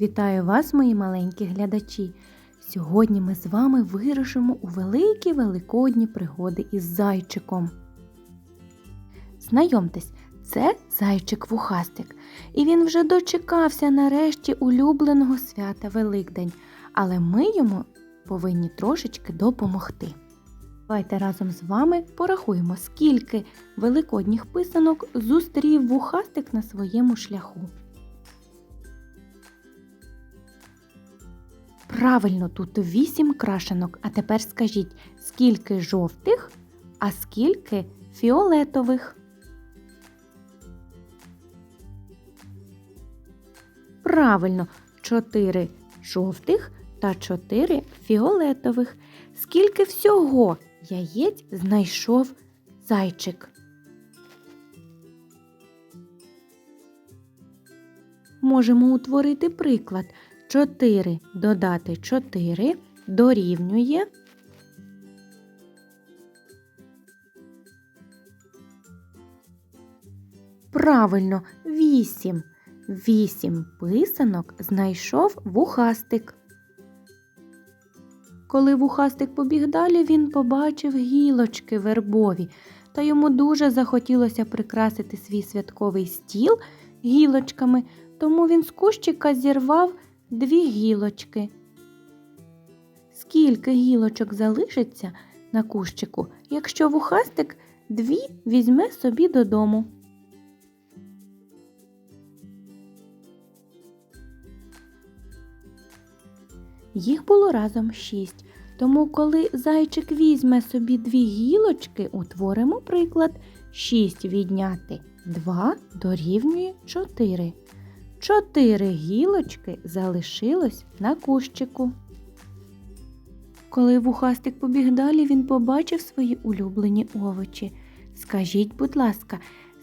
Вітаю вас, мої маленькі глядачі! Сьогодні ми з вами вирушимо у великі великодні пригоди із зайчиком. Знайомтесь, це зайчик вухастик, і він вже дочекався нарешті улюбленого свята Великдень, але ми йому повинні трошечки допомогти. Давайте разом з вами порахуємо, скільки великодніх писанок зустрів вухастик на своєму шляху. Правильно, тут вісім крашенок. А тепер скажіть, скільки жовтих, а скільки фіолетових? Правильно, чотири жовтих та чотири фіолетових. Скільки всього яєць знайшов зайчик? Можемо утворити приклад. 4 додати 4 дорівнює. Правильно, 8. 8 писанок знайшов вухастик. Коли вухастик побіг далі, він побачив гілочки вербові, та йому дуже захотілося прикрасити свій святковий стіл гілочками, тому він з кущика зірвав дві гілочки. Скільки гілочок залишиться на кущику, якщо вухастик дві візьме собі додому? Їх було разом шість, тому коли зайчик візьме собі дві гілочки, утворимо приклад шість відняти два дорівнює чотири. Чотири гілочки залишилось на кущику. Коли вухастик побіг далі, він побачив свої улюблені овочі. Скажіть, будь ласка,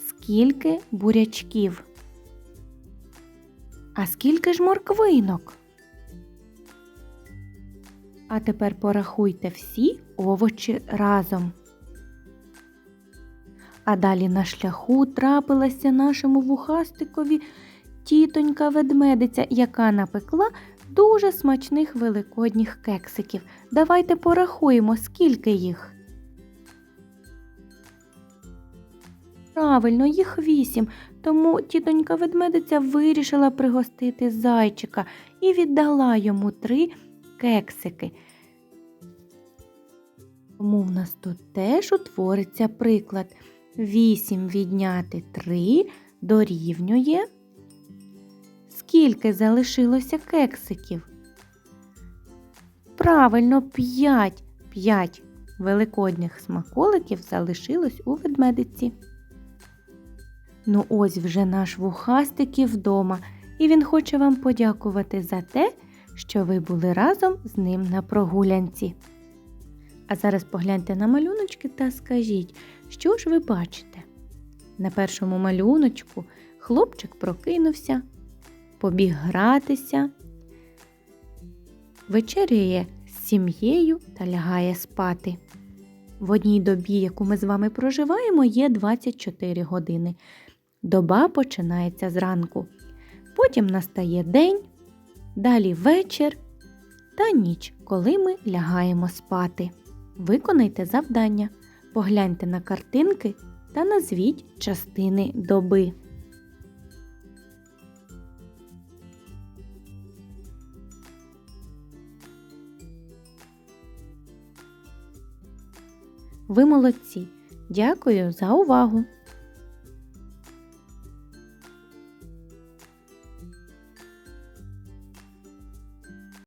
скільки бурячків? А скільки ж морквинок? А тепер порахуйте всі овочі разом. А далі на шляху трапилася нашому вухастикові тітонька ведмедиця, яка напекла дуже смачних великодніх кексиків. Давайте порахуємо, скільки їх. Правильно, їх вісім, тому тітонька ведмедиця вирішила пригостити зайчика і віддала йому три кексики. Тому в нас тут теж утвориться приклад. 8 відняти 3 дорівнює. Скільки залишилося кексиків? Правильно, 5. 5 великодніх смаколиків залишилось у ведмедиці. Ну, ось вже наш вухастик вдома, і він хоче вам подякувати за те, що ви були разом з ним на прогулянці. А зараз погляньте на малюночки та скажіть, що ж ви бачите? На першому малюночку хлопчик прокинувся, побіг гратися, вечеряє з сім'єю та лягає спати. В одній добі, яку ми з вами проживаємо, є 24 години. Доба починається зранку. Потім настає день, далі вечір та ніч, коли ми лягаємо спати. Виконайте завдання, погляньте на картинки та назвіть частини доби. Ви молодці. Дякую за увагу!